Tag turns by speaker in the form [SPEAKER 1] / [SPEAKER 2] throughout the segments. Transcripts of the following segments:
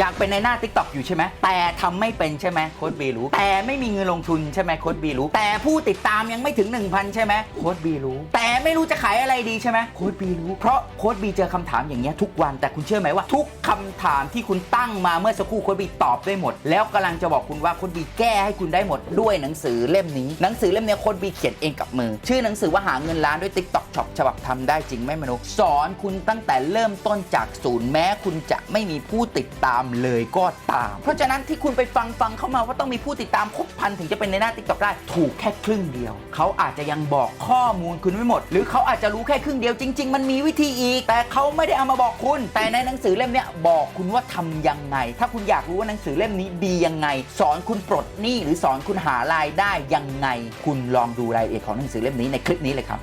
[SPEAKER 1] อยากเป็นในหน้า t ิ k t o k อยู่ใช่ไหม แต่ทำไม่เป็นใช่ไหมโค้ดบีรู้ แต่ไม่มีเงินลงทุนใช่ไหมโค้ดบีรู้ แต่ผู้ติดตามยังไม่ถึง 1,000 ใช่ไหมโค้ดบีรู้ แต่ไม่รู้จะขายอะไรดีใช่ไหมโค้ดบีรู้ เพราะโค้ดบีเจอคำถามอย่างเงี้ยทุกวัน แต่คุณเชื่อไหมว่า ทุกคำถามที่คุณตั้งมาเมื่อสักครู่โค้ดบีตอบได้หมด แล้วกำลังจะบอกคุณว่าโค้ดบีแก้ให้คุณได้หมดด้วยหนังสือเล่มนี้ หนังสือเล่มเนี้ยโค้ดบีเขียนเองกับมือ ชื่อหนังสือว่าหาเงินล้านด้วย TikTok Shop ฉบับทำได้จริงไม่มโนสอนคุณตั้งแต่เริ่มต้นจากศูนย์แม้คุณจะไม่มีผู้ติดตามเลยก็ตาม เพราะฉะนั้นที่คุณไปฟังฟังเข้ามาว่าต้องมีผู้ติดตามครบพันถึงจะเป็นในหน้า TikTok ได้ถูกแค่ครึ่งเดียว เขาอาจจะยังบอกข้อมูลคุณไม่หมด หรือเขาอาจจะรู้แค่ครึ่งเดียวจริง ๆ มันมีวิธีอีก แต่เขาไม่ได้เอามาบอกคุณ แต่ในหนังสือเล่มเนี้ยบอกคุณว่าทำยังไง ถ้าคุณอยากรู้ว่าหนังสือเล่มนี้ดียังไง สอนคุณปลดหนี้หรือสอนคุณหารายได้ยังไง คุณลองดูรายละเอียดของหนังสือเล่มนี้ในคลิปนี้เลยครับ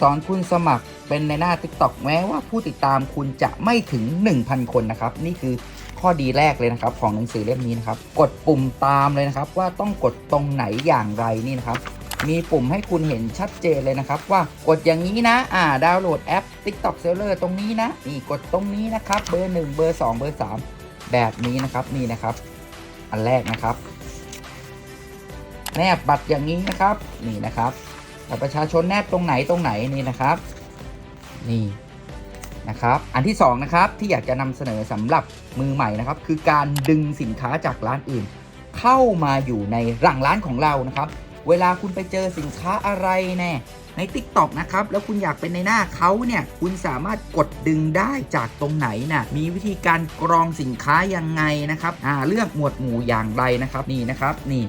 [SPEAKER 1] สอนคุณสมัครเป็นในหน้า TikTok แม้ว่าผู้ติดตามคุณจะไม่ถึง 1,000 คนนะครับ นี่คือ ข้อดีแรกเลยนะครับของหนังสือเล่มนี้นะครับ กดปุ่มตามเลยนะครับ ว่าต้องกดตรงไหนอย่างไรนี่นะครับ มีปุ่มให้คุณเห็นชัดเจนเลยนะครับ ว่ากดอย่างนี้นะอ่าดาวน์โหลดแอป TikTok Seller ตรงนี้นะนี่กดตรงนี้นะครับ เบอร์ 1 เบอร์ 2 เบอร์ 3 แบบนี้นะครับนี่นะครับ อันแรกนะครับ แนบบัตรอย่างนี้นะครับนี่นะครับบัตรประชาชนแนบตรงไหนตรงไหนนี่นะครับ นี่ นะครับ อันที่สองนะครับที่อยากจะนำเสนอสำหรับมือใหม่นะครับ คือการดึงสินค้าจากร้านอื่น เข้ามาอยู่ในหลังร้านของเรานะครับ เวลาคุณไปเจอสินค้าอะไรแน่ใน Tik t o อกนะครับ แล้วคุณอยากเป็นในหน้าเขาเนี่ย คุณสามารถกดดึงได้จากตรงไหนนะ่ะ มีวิธีการกรองสินค้ายังไงนะครับ อ่า เลือกหมวดหมู่อย่างไรนะครับ นี่นะครับ นี่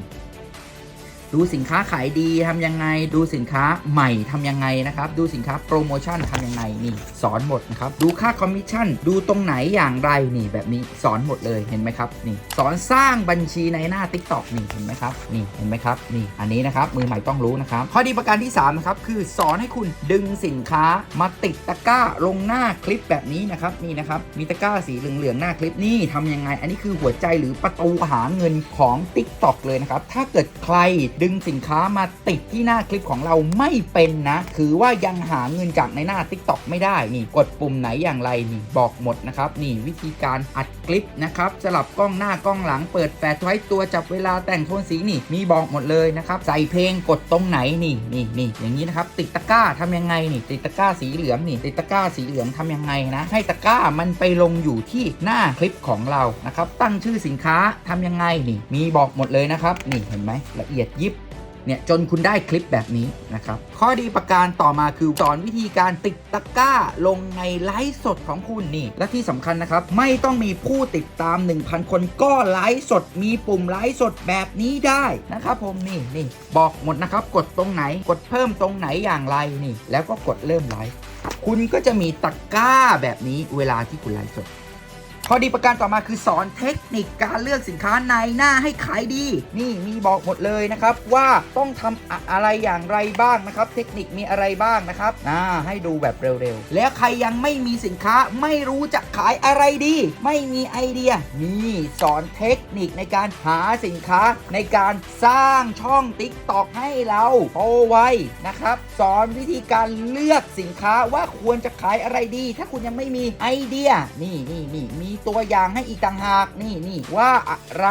[SPEAKER 1] ดูสินค้าขายดีทำยังไง ดูสินค้าใหม่ทำยังไงนะครับ ดูสินค้าโปรโมชั่นทำยังไงนี่สอนหมดนะครับ ดูค่าคอมมิชชั่น ดูตรงไหนอย่างไรนี่แบบนี้สอนหมดเลยเห็นไหมครับนี่สอนสร้างบัญชีในหน้า Tik t o อกนี่เห็นไหมครับนี่เห็นไหมครับนี่อันนี้นะครับมือใหม่ต้องรู้นะครับ ข้อดีประการที่3นะครับคือสอนให้คุณดึงสินค้ามาติดตะกร้าลงหน้าคลิปแบบนี้นะครับนี่นะครับมีตะกร้าสีเหลืองๆหน้าคลิปนี่ทำยังไง อันนี้คือหัวใจหรือประตูหาเงินของ Tik t o อกเลยนะครับถ้าเกิดใครดึงสินค้ามาติดที่หน้าคลิปของเราไม่เป็นนะถือว่ายังหาเงินจากในหน้า Tik t o อกไม่ได้นี่กดปุ่มไหนอย่างไรนี่บอกหมดนะครับนี่วิธีการอัดคลิปนะครับสลับกล้องหน้ากล้องหลังเปิดแฟลชไว้ตัวจับเวลาแต่งโทนสีนี่มีบอกหมดเลยนะครับใส่เพลงกดตรงไหนนี่นี่นี่อย่างนี้นะครับติดตะกร้าทำยังไงนี่ติดตะกร้าสีเหลืองนี่ติดตะกร้าสีเหลืองทำยังไงนะ ให้ตะกร้ามันไปลงอยู่ที่หน้าคลิปของเรานะครับตั้งชื่อสินค้าทำยังไงนี่มีบอกหมดเลยนะครับนี่เห็นไหมละเอียดยิบ เนี่ยจนคุณได้คลิปแบบนี้นะครับ ข้อดีประการต่อมาคือสอนวิธีการติดตะกร้าลงในไลฟ์สดของคุณนี่ และที่สำคัญนะครับ ไม่ต้องมีผู้ติดตาม 1,000 คนก็ไลฟ์สด มีปุ่มไลฟ์สดแบบนี้ได้นะครับผมนี่นี่บอกหมดนะครับ กดตรงไหนกดเพิ่มตรงไหนอย่างไรนี่ แล้วก็กดเริ่มไลฟ์คุณก็จะมีตะกร้าแบบนี้เวลาที่คุณไลฟ์สด ข้อดีประการต่อมาคือสอนเทคนิคการเลือกสินค้าในหน้าให้ขายดี นี่มีบอกหมดเลยนะครับว่าต้องทำอะอะไรอย่างไรบ้างนะครับ เทคนิคมีอะไรบ้างนะครับอ่าให้ดูแบบเร็วๆ แล้วใครยังไม่มีสินค้าไม่รู้จะขายอะไรดี ไม่มีไอเดีย นี่สอนเทคนิคในการหาสินค้าในการสร้างช่อง Tik t o อกให้เราโตไวนะครับ สอนวิธีการเลือกสินค้าว่าควรจะขายอะไรดี ถ้าคุณยังไม่มีไอเดีย นี่นี่นี่มีตัวอย่างให้อีกต่างหากนี่นี่ว่าอะไร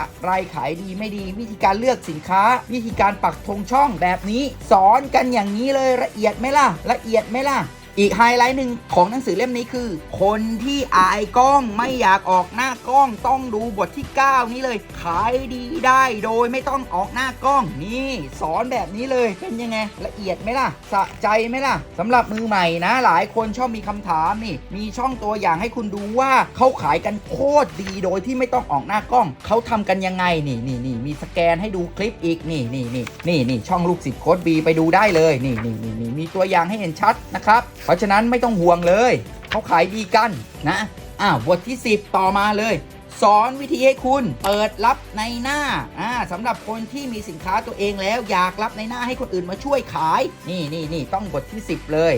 [SPEAKER 1] อะไรขายดีไม่ดีวิธีการเลือกสินค้า วิธีการปักธงช่องแบบนี้ สอนกันอย่างนี้เลยละเอียดไหมล่ะ ละเอียดไหมล่ะ อีกไฮไลท์หนึ่งของหนังสือเล่มนี้คือ คนที่อายกล้องไม่อยากออกหน้ากล้องต้องดูบทที่ 9 นี้เลย ขายดีได้โดยไม่ต้องออกหน้ากล้องนี่ สอนแบบนี้เลยเป็นยังไง ละเอียดไหมล่ะ สะใจไหมล่ะสำหรับมือใหม่นะ หลายคนชอบมีคำถามนี่ มีช่องตัวอย่างให้คุณดูว่าเขาขายกันโคตรดีโดยที่ไม่ต้องออกหน้ากล้องเขาทำกันยังไงนี่นี่นี่มีสแกนให้ดูคลิปอีกนี่นี่นี่นี่นี่ช่องลูกศิษย์โค้ดบีไปดูได้เลยนี่นี่นี่นี่มีตัวอย่างให้เห็นชัดนะครับราะฉะนั้นไม่ต้องห่วงเลยเขาขายดีกันนะอ่าวบทที่ 10 ต่อมาเลย สอนวิธีให้คุณเปิดรับในหน้าอ่าสำหรับคนที่มีสินค้าตัวเองแล้วอยากรับในหน้าให้คนอื่นมาช่วยขาย นี่นี่นี่ต้องบทที่ 10 เลย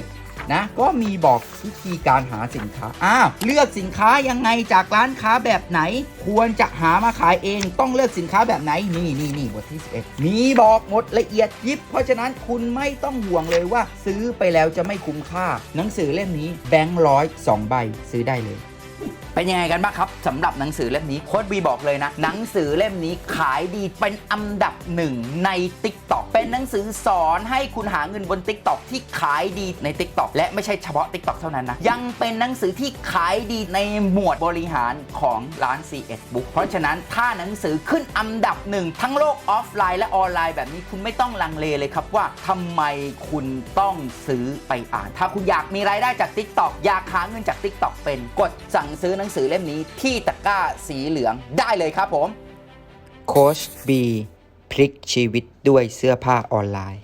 [SPEAKER 1] นะ ก็มีบอกวิธีการหาสินค้า อ้าว เลือกสินค้ายังไงจากร้านค้าแบบไหน ควรจะหามาขายเอง ต้องเลือกสินค้าแบบไหน นี่นี่นี่บทที่11มีบอกหมดละเอียดยิบ เพราะฉะนั้นคุณไม่ต้องห่วงเลยว่า ซื้อไปแล้วจะไม่คุ้มค่า หนังสือเล่มนี้แบงค์ร้อยสองใบซื้อได้เลย เป็นยังไงกันบ้างครับสำหรับหนังสือเล่มนี้โค้ดบีบอกเลยนะ หนังสือเล่มนี้ขายดีเป็นอันดับหนึ่งใน Tik t o อกเป็นหนังสือสอนให้คุณหาเงินบน Tik t o อกที่ขายดีใน Tik t o อกและไม่ใช่เฉพาะ Tik t o อกเท่านั้นนะ ยังเป็นหนังสือที่ขายดีในหมวดบริหารของร้าน CS Book เพราะฉะนั้นถ้าหนังสือขึ้นอันดับหนึ่งทั้งโลกออฟไลน์และออนไลน์แบบนี้คุณไม่ต้องลังเลเลยครับว่าทำไมคุณต้องซื้อไปอ่าน ถ้าคุณอยากมีรายได้จาก Tik t o อกอยากหาเงินจาก Tik t o อกเป็นกดสั่งซื้อหนังสือเล่มนี้ที่ตะกร้าสีเหลืองได้เลยครับผม โค้ชบีพลิกชีวิตด้วยเสื้อผ้าออนไลน์